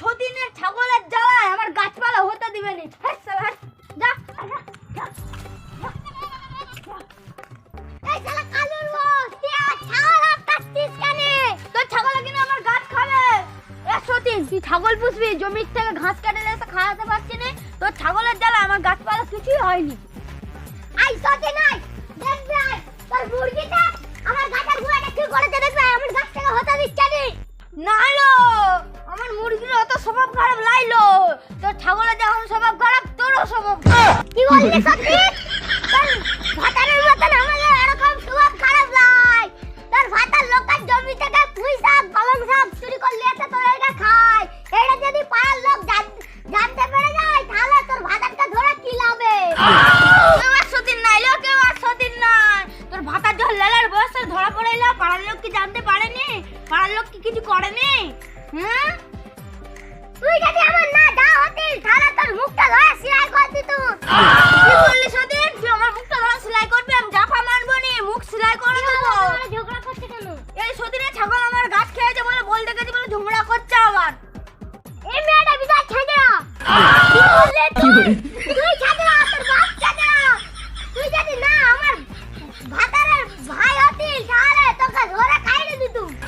সতীনের ছাগলের জ্বালায় আমার গাছপালা হতে দিবে নি। ছাগল? তোর আমার গাছ তুই ছাগল পুষবি, জমির থেকে ঘাস কেটে এসে খাওয়াতে পারছি না। তোর ছাগলের জ্বালা আমার গাছপালা কিছুই হয়নি। আই মুরগিটা আমার নি। নাইলো আমার মুরগির অত স্বভাব খারাপ লাইলো। তোর ছাগলের যখন স্বভাব খারাপ তোরও স্বভাব। কি বললি সত্যি? তোর ভাতারের মতন আমাদের এরকম স্বভাব খারাপ লাই। তোর ভাতার লোকের জমি থেকে পুঁই শাক পালং শাক চুরি করলে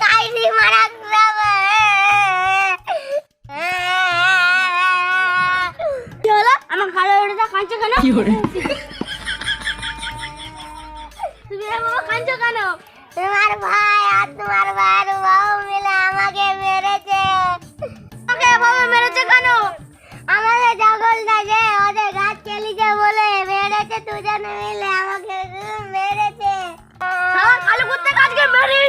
তোদেরকে মারা যাবে। কি হলো? আমার কালো ওটা কাঁদছো কেন? কি বলে? তুমি বাবা কাঁদছো কেন? তোমার ভাই আর তোমার ভাইয়ের বউ মিলে আমাকে মেরেছে। আমাকে এভাবে মেরেছে কেন? আমাদের জঙ্গলটা যে ওদের গাছ কেলিছে বলে মেরেছে দুজনে মিলে আমাকে মেরেছে। কালো কুত্তে কাজকে মেরেই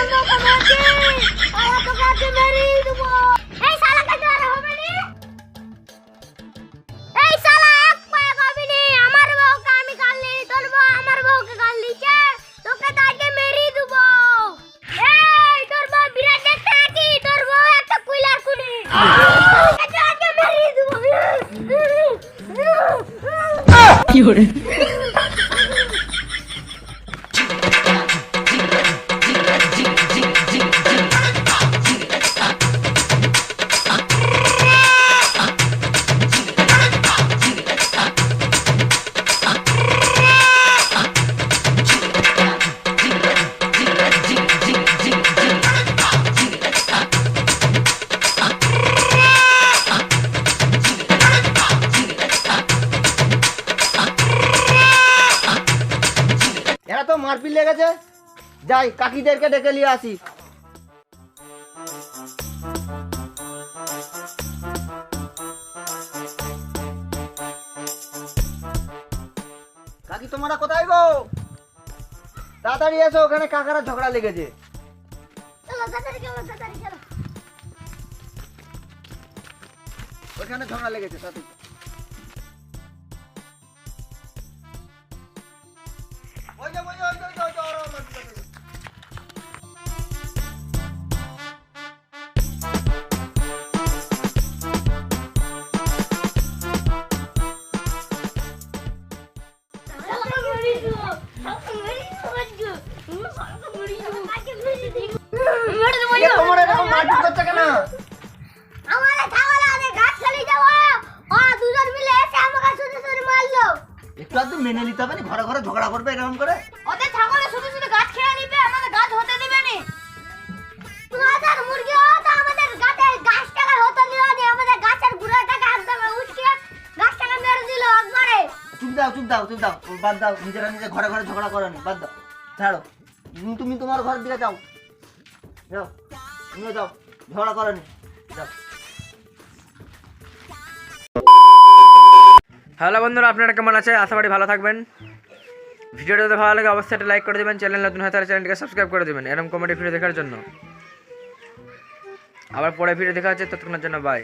কি বলে? মারপিট লেগেছে। যাই কাকিদেরকে ডেকে নিয়ে আসি। কাকি তোমরা কোথায় গো? তাড়াতাড়ি এসো ওখানে কাকারা ঝগড়া লেগেছে। ওখানে ঝগড়া লেগেছে তাতে ওই যে, ওই যে, একটু আধটু মেনে নিতে হবে না? ঘরে ঘরে ঝগড়া করবে এরকম করে? ওদের ছাগলে শুধু শুধু গাছ খেয়ে নিবে আমাদের গাছ হতে দিবে নি। তোমাদের মুরগি হতো আমাদের গাছে গাছ টাকা হতো দিল নি আমাদের গাছের গুঁড়োটাকে একদম উঠকে গাছ টাকা মেরে দিল একবারে। চুপ দাও চুপ দাও চুপ দাও বাদ দাও নিজেরা নিজে ঘরে ঘরে ঝগড়া করো নি বাদ দাও। ছাড়ো। তুমি- তুমি তোমার ঘরের দিকে যাও। যাও তুমিও যাও ঝগড়া করো নি। যাও। হ্যালো বন্ধুরা, আপনারা কেমন আছে আশা করি ভালো থাকবেন। ভিডিওটা যদি ভালো লাগে, অবশ্যই একটা লাইক করে দেবেন। চ্যানেল নতুন হয় তাহলে চ্যানেলটিকে সাবস্ক্রাইব করে দেবেন। এরকম কমেডি ভিডিও দেখার জন্য। আবার পরে ভিডিও দেখা হচ্ছে, ততক্ষণের জন্য বাই